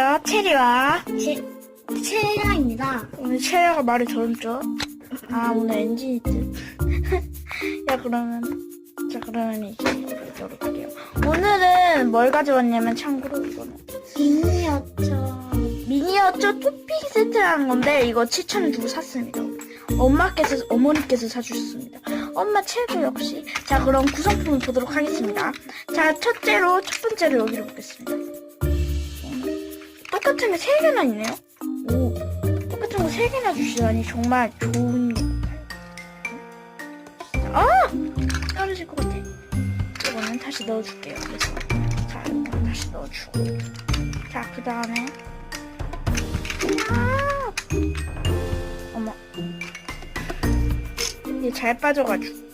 자, 체리와 제, 체리라입니다. 오늘 체리가 말이 더듬죠? 아 오늘 엔진이 뜻. 야 그러면 자 그러면 이제 보도록 할게요. 오늘은 뭘 가져왔냐면 참고로 이거는 미니어처. 미니어처 토핑 세트라는 건데 이거 7,000원 주고 샀습니다. 엄마께서 어머니께서 사주셨습니다. 엄마 최고 역시. 자 그럼 구성품을 보도록 하겠습니다. 자 첫째로 첫 번째로 여기를 보겠습니다. 음, 똑같은 게 세 개나 있네요. 오 똑같은 거 세 개나 주시다니 정말 좋은 것 같아요. 아 떨어질 것 같아. 이거는 다시 넣어줄게요. 그래서 자 이거 다시 넣어주고 자 그 다음에 아! 어머. 이게 잘 빠져가지고.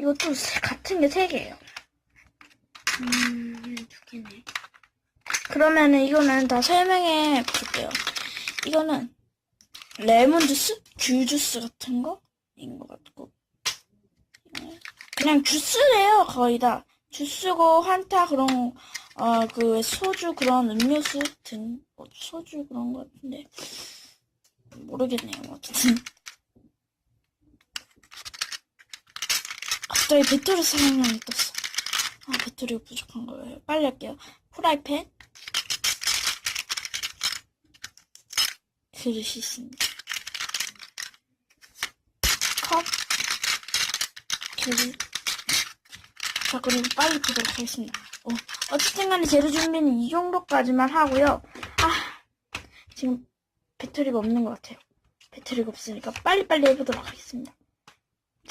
이것도 세- 같은 게 세 개예요. 음, 두 개네. 그러면은 이거는 다 설명해 볼게요. 이거는 레몬 주스, 귤 주스 같은 거인 것 같고 그냥 주스래요 거의 다 주스고 환타 그런 어그 소주 그런 음료수 등 어, 소주 그런 거 같은데 모르겠네요 뭐 어쨌든 갑자기 배터리 생각나게 떴어. 아 배터리가 부족한 거예요. 빨리 할게요. 프라이팬 그릇이 있습니다. 컵 그릇 자 그리고 빨리 보도록 하겠습니다. 어, 어쨌든 간에 재료 준비는 이 정도까지만 하고요. 아 지금 배터리가 없는 것 같아요. 배터리가 없으니까 빨리빨리 해보도록 하겠습니다.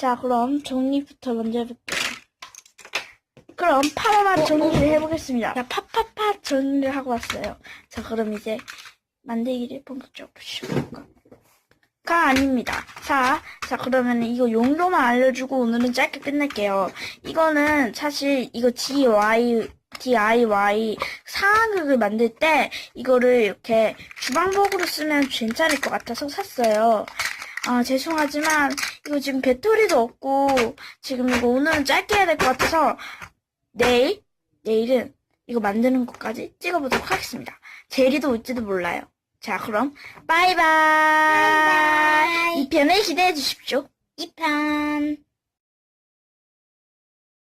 자 그럼 정리부터 먼저 해볼게요. 그럼 파마만 정리를 해보겠습니다. 자 팥팥팥 정리를 하고 왔어요. 자 그럼 이제 만들기를 본격적으로 시작할까? 가 아닙니다. 자, 자 그러면 이거 용도만 알려주고 오늘은 짧게 끝낼게요. 이거는 사실 이거 DIY DIY 상황극을 만들 때 이거를 이렇게 주방복으로 쓰면 괜찮을 것 같아서 샀어요. 아 죄송하지만 이거 지금 배터리도 없고 지금 이거 오늘은 짧게 해야 될 것 같아서 내일 내일은 이거 만드는 것까지 찍어보도록 하겠습니다. 제리도 올지도 몰라요. 자, 그럼 바이바이. 바이바이. 이 편을 기대해 주십시오. 이편.